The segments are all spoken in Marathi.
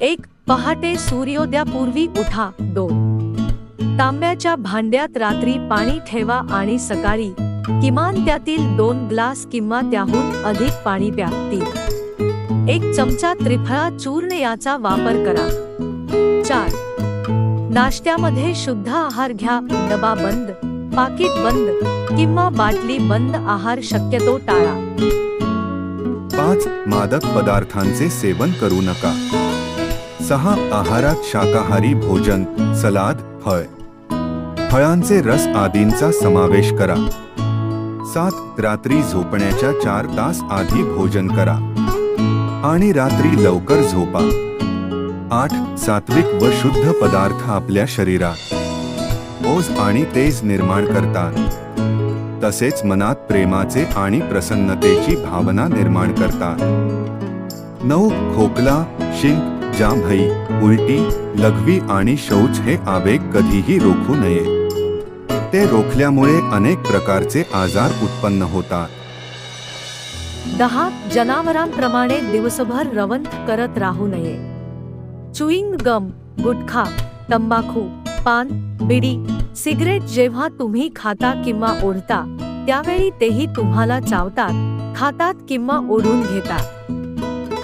एक पहाटे सूर्योदयापूर्वी उठा दोन तांब्याच्या भांड्यात रात्री पाणी ठेवा आणि सकाळी किमान त्यातील दोन ग्लास किंवा त्याहून अधिक पाणी प्या तीन एक चमचा त्रिफळा चूर्ण याचा वापर करा. चार. नाश्त्यामध्ये शुद्ध आहार घ्या डबा बंद पाकिट बंद किंवा बाटली बंद आहार शक्यतो टाळा. पाच मादक पदार्थांचे सेवन करू नका. सहा आहारात शाकाहारी भोजन सलाद फळ. फळांचे रस आदींचा समावेश करा. सात रात्री झोपण्याच्या चार तास आधी भोजन करा. आणि रात्री लवकर झोपा. आठ सात्विक व शुद्ध पदार्थ आपल्या शरीरात. ओज आणि तेज निर्माण करतात तसेच मनात प्रेमाचे आणि प्रसन्नतेची भावना निर्माण करतात नऊ खोकला शिंक जांभई उलटी लघवी आणि शौच हे आवेग कधीही रोखू नये. ते रोखल्यामुळे अनेक प्रकारचे आजार उत्पन्न होतात. दहा जनावरांप्रमाणे दिवसभर रवंथ करत राहू नये. चुईंग गम गुटखा तंबाखू पान बिडी सिगरेट जेव्हा तुम्ही खाता किंवा ओढता त्यावेळी तेही तुम्हाला चावतात खातात किंवा ओढून घेतात.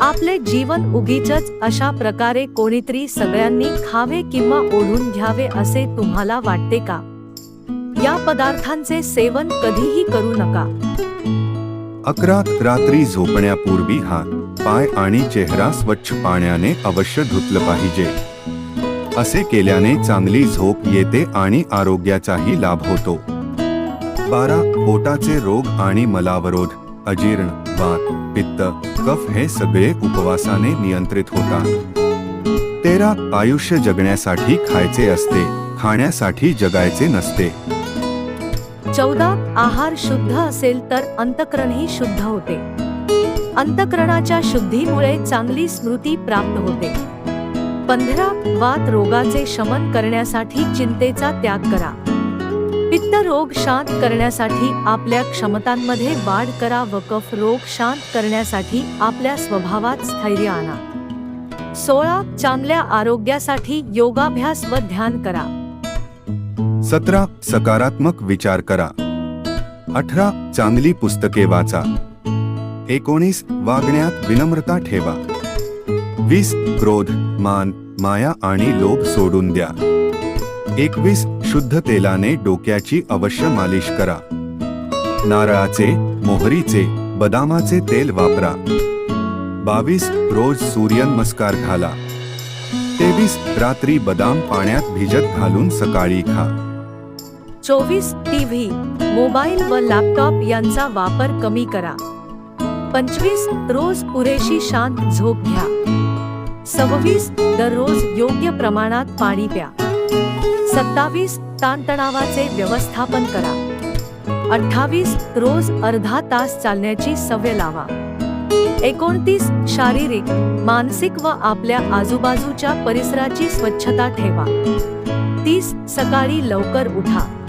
आपले जीवन उगीच अशा प्रकारे कोणीतरी सगळ्यांनी खावे किंवा ओढून घ्यावे असे तुम्हाला वाटते का? या पदार्थांचे सेवन कधीही करू नका. अकरा रात्री झोपण्यापूर्वी हात पाय आणि चेहरा स्वच्छ पाण्याने अवश्य धुतलं पाहिजे. असे केल्याने चांगली झोप येते आणि आरोग्याचाही लाभ होतो. बारा पोटाचे रोग आणि मलावरोध. अजीर्ण वात पित्त कफ हे सगळे उपवासाने नियंत्रित होतात. तेरा आयुष्य जगण्यासाठी खायचे असते खाण्यासाठी जगायचे नसते. चौदा आहार शुद्ध असेल तर अंतकरणही शुद्ध होते. अंतकरणाच्या शुद्धीमुळे चांगली स्मृती प्राप्त होते. पंधरा वात रोगाचे शमन करण्यासाठी चिंतेचा त्याग करा. पित्त रोग शांत करण्यासाठी आपल्या क्षमतांमध्ये वाढ करा व कफ रोग शांत करण्यासाठी आपल्या स्वभावात स्थैर्य आणा. सोळा चांगल्या आरोग्यासाठी योगाभ्यास व ध्यान करा. सतरा सकारात्मक विचार करा. अठरा चांगली पुस्तके वाचा. एकोणीस वागण्यात विनम्रता ठेवा. वीस क्रोध मान माया आणि लोभ सोडून द्या. एकवीस शुद्ध तेलाने डोक्याची अवश्य मालिश करा. नारळाचे मोहरीचे बदामाचे तेल वापरा. बावीस रोज सूर्यनमस्कार घाला. तेवीस रात्री बदाम पाण्यात भिजत घालून सकाळी खा. चोवीस टीव्ही मोबाईल व लॅपटॉप यांचा वापर कमी करा. पंचवीस रोज पुरेशी शांत झोप घ्या. सव्वीस दररोज योग्य प्रमाणात पाणी प्या. सत्तावीस ताणतणावाचे व्यवस्थापन करा. अठ्ठावीस रोज अर्धा तास चालण्याची सवय लावा. एकोणतीस शारीरिक मानसिक व आपल्या आजूबाजूच्या परिसराची स्वच्छता ठेवा. तीस सकाळी लवकर उठा.